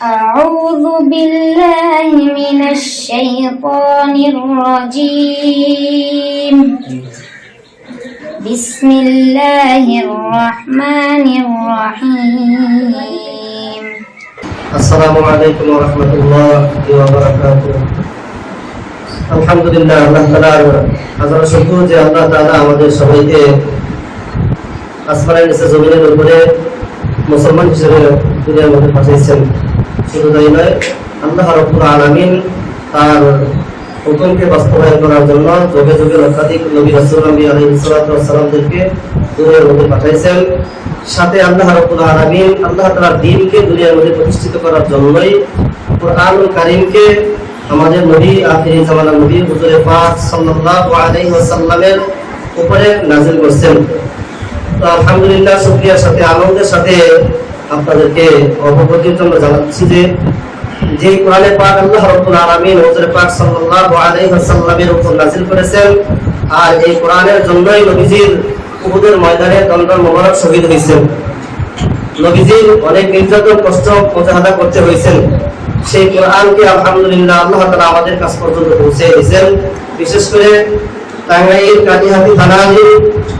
أعوذ بالله من الشيطان الرجيم بسم الله الرحمن الرحيم আসসালামু আলাইকুম ওয়া রাহমাতুল্লাহি ওয়া বারাকাতুহু আলহামদুলিল্লাহ আল্লাহ তাআলার হাজার শুকর যে আল্লাহ তাআলা আমাদের সবাইকে আসমানের নিচে জমিনের উপরে মুসলমান হিসেবে দুনিয়ার মধ্যে পাঠিয়েছেন তার করার জন্য যোগে নবী মধ্যে সাথে আল্লাহ আল্লাহ দ্বীনকে দুনিয়ার মধ্যে প্রতিষ্ঠিত করার জন্যই কোরআনুল কারীমকে আমাদের নবী, আখিরি জামানার নবী হুজুরে উপরে নাযিল করছেন। তো আলহামদুলিল্লাহ, শুকরিয়ার সাথে, আনন্দের সাথে আপনাদেরকে অবগতির জানাচ্ছি যে যে কোরআনে পাক আল্লাহ রাব্বুল আলামিন হুজুরে পাক সাল্লাল্লাহু আলাইহি ওয়াসাল্লামের উপর নাযিল করেছেন, আর এই কোরআনের জন্যই নবীজির উহুদের ময়দানে দণ্ডর মোবারক শহীদ হয়েছেন। নবীজির অনেক নির্যাতন, কষ্ট মোজাহাদা করতে হয়েছেন। সেই কোরআনকে আলহামদুলিল্লাহ আল্লাহ তাআলা আমাদের কাছ পর্যন্ত পৌঁছে দিয়েছেন। বিশেষ করে টাঙ্গাইল কাটিহাতি থানাধীন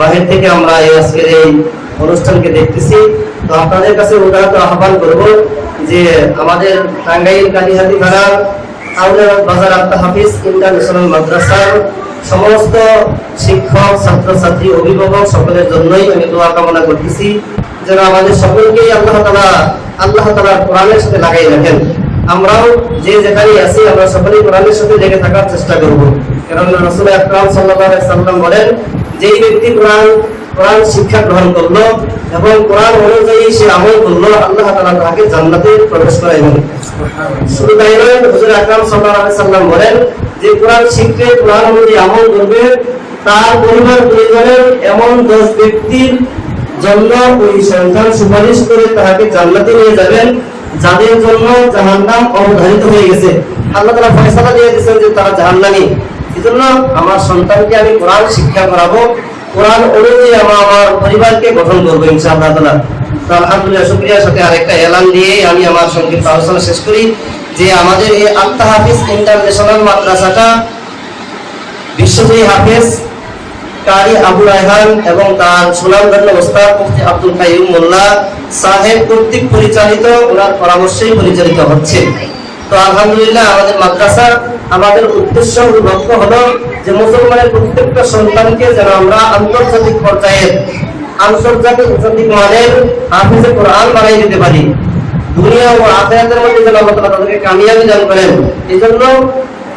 বাহির থেকে আমরা এই আজকের এই অনুষ্ঠানকে দেখতেছি। তো আপনাদের কাছে উদাহরণ আহ্বান করব যে আমাদের টাঙ্গাইল কালীহাতি থানার আউলাদ বাজার আত্মা হাফিজ ইন্টারন্যাশনাল মাদ্রাসার সমস্ত শিক্ষক, ছাত্রছাত্রী, অভিভাবক সকলের জন্যই আমি দোয়া কামনা করতেছি। যেন আমাদের সকলকেই আল্লাহ তালা আল্লাহ তালা কোরআনের সাথে লাগাই রাখেন। আমরাও যে যেখানে আছি, আমরা সকলেই কোরআনের সাথে লেগে থাকার চেষ্টা করব। কারণ রসুল আকরাম আলাইহি সাল্লাম বলেন, যেই ব্যক্তি কোরআন কোরআন শিক্ষা গ্রহণ করল এবং কোরআন অনুযায়ী সে আমল করল, আল্লাহ তাআলা তাকে জান্নাতে প্রবেশ করাইবেন শুধু তাই নয়, হুজুর আকরাম আলাইহি সাল্লাম বলেন যে কোরআন শিখবে কোরআন অনুযায়ী আমল করবে, তার পরিবার পরিজনের এমন দশ ব্যক্তির জন্য ওই সন্তান সুপারিশ করে তাহাকে জান্নাতে নিয়ে যাবেন। যাদের জন্য জাহান্নাম অবধারিত হয়ে গেছে। আল্লাহ ফয়সালা দিয়ে দিয়েছেন যে তারা জাহান্নামী। এজন্য আমার সন্তানকে আমি কোরআন শিক্ষা করাবো। কোরআন অনুযায়ী আমার আমার পরিবারকে গঠন করব, ইনশাআল্লাহ তাআলা। তো আলহামদুলিল্লাহ সাথে আরেকটা এলান দিয়ে আমি আমার সংক্ষিপ্ত আলোচনা শেষ করি যে আমাদের এই আত্মা হাফিজ ইন্টারন্যাশনাল মাদ্রাসাটা বিশ্বজয়ী হাফেজ কারি আবু রায়হান এবং তার সুনামধন্য ওস্তাদ মুফতি আব্দুল কাইয়ুম মোল্লা সাহেব কর্তৃক পরিচালিত, ওনার পরামর্শেই পরিচালিত হচ্ছে। তো আলহামদুলিল্লাহ আমাদের মাদ্রাসা আমাদের উদ্দেশ্য, লক্ষ্য হলো যে মুসলমানের প্রত্যেকটা সন্তানকে যেন আমরা আন্তর্জাতিক পর্যায়ের আন্তর্জাতিক জাতিক মানের হাফিজে কোরআন বানাই দিতে পারি। দুনিয়া ও আখিরাতের মধ্যে যেন আল্লাহ তাদেরকে কামিয়াবি দান করেন। এই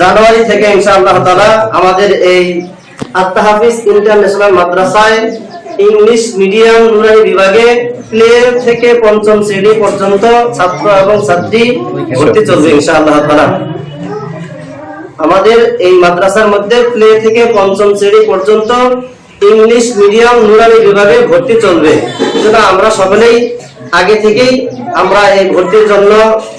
জানুয়ারি থেকে ইনশাআল্লাহ তাআলা আমাদের এই আত্মা হাফিজ ইন্টারন্যাশনাল মাদ্রাসায় ইংলিশ মিডিয়াম নুরানি বিভাগে প্লে থেকে পঞ্চম শ্রেণি পর্যন্ত ছাত্র এবং ছাত্রী ভর্তি চলবে ইনশাআল্লাহ তাআলা। আমাদের এই মাদ্রাসার মধ্যে প্লে থেকে পঞ্চম শ্রেণি পর্যন্ত ইংলিশ মিডিয়াম নুরানি বিভাগে ভর্তি চলবে। সেটা আমরা সকলেই আগে থেকেই আমরা এই ভর্তির জন্য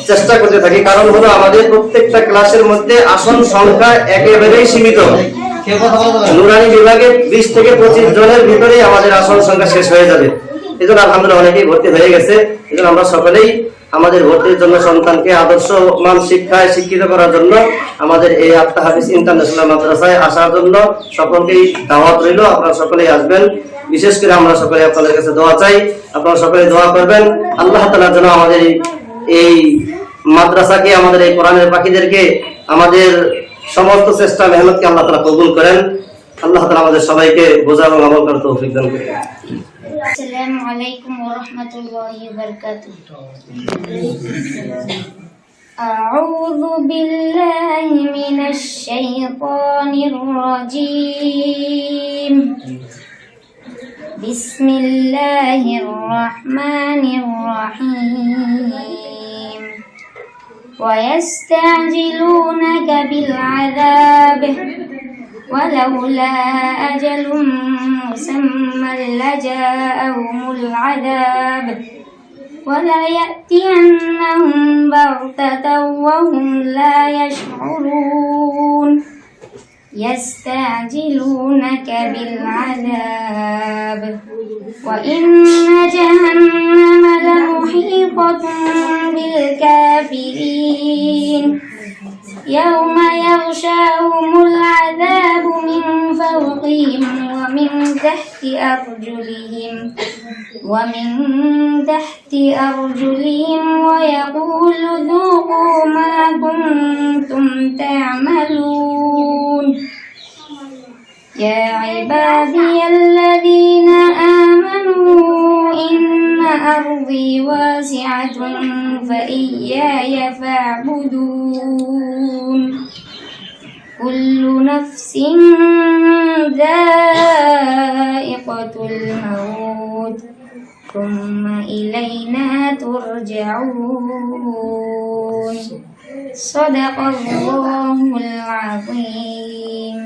চেষ্টা করতে থাকি। কারণ হলো আমাদের প্রত্যেকটা ক্লাসের মধ্যে আসন সংখ্যা একেবারেই সীমিত। নুরানি বিভাগে বিশ থেকে পঁচিশ জনের ভিতরেই আমাদের আসন সংখ্যা শেষ হয়ে যাবে। এই জন্য আলহামদুলিল্লাহ অনেকেই ভর্তি হয়ে গেছে। এই আমরা সকলেই আমাদের ভর্তির জন্য সন্তানকে আদর্শ মান শিক্ষায় শিক্ষিত করার জন্য আমাদের এই আত্মা হাফিজ ইন্টারন্যাশনাল মাদ্রাসায় আসার জন্য সকলকেই দাওয়াত রইল। আপনারা সকলেই আসবেন। বিশেষ করে আমরা সকলে আপনাদের কাছে দোয়া চাই আপনারা সকলে দোয়া করবেন আল্লাহ তাআলা যেন আমাদের এই- এই মাদ্রাসাকে আমাদের এই কোরআনের পাখিদেরকে আমাদের সমস্ত চেষ্টা মেহনতকে আল্লাহ তালা কবুল করেন আল্লাহ তালা আমাদের সবাইকে বোঝা এবং আমল করার তৌফিক দান করেন السلام عليكم ورحمة الله وبركاته أعوذ بالله من الشيطان الرجيم بسم الله الرحمن الرحيم. ويستعجلونك بالعذاب. ولولا أجل مسمى لجاءهم العذاب. وليأتينهم بغتة وهم لا يشعرون. يستعجلونك بالعذاب. وإن جهنم لمحيطة بالكافرين. يوم يغشاهم العذاب من فوقهم ومن تحت أرجلهم ومن تحت أرجلهم ويقول ذوقوا ما كنتم تعملون. يا عبادي الذين آمنوا إن أرضي واسعة فإياي فاعبدون. كل نفس ذائقة الموت ثم إلينا ترجعون. صدق الله العظيم.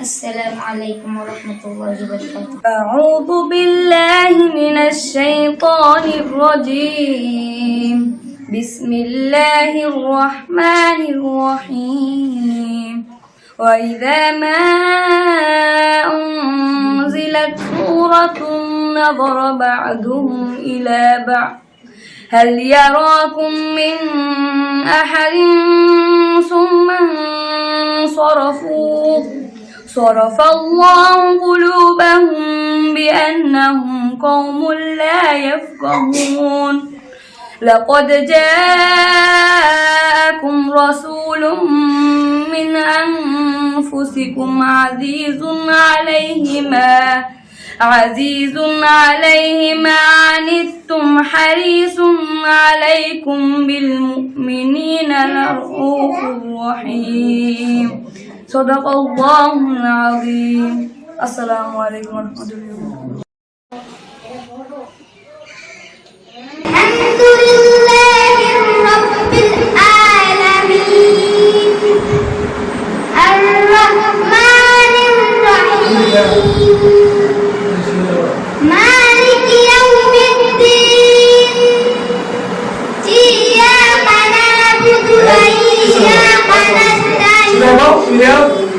السلام عليكم ورحمة الله وبركاته. أعوذ بالله من الشيطان الرجيم. بسم الله الرحمن الرحيم. وإذا ما أنزلت سورة نظر بعضهم إلى بعض. هل يراكم من أحد صرف الله قلوبهم بأنهم قوم لا يفقهون. لقد جاءكم رسول من أنفسكم عزيز عليه ما عزيز عليه ما عنتم حريص عليكم بالمؤمنين لرؤوف رحيم. Sadaqallahul azim. Assalamualaikum warahmatullahi wabarakatuh. Alhamdulillahirrahmanirrahim. Ar-Rahmanirrahim. meu irmão.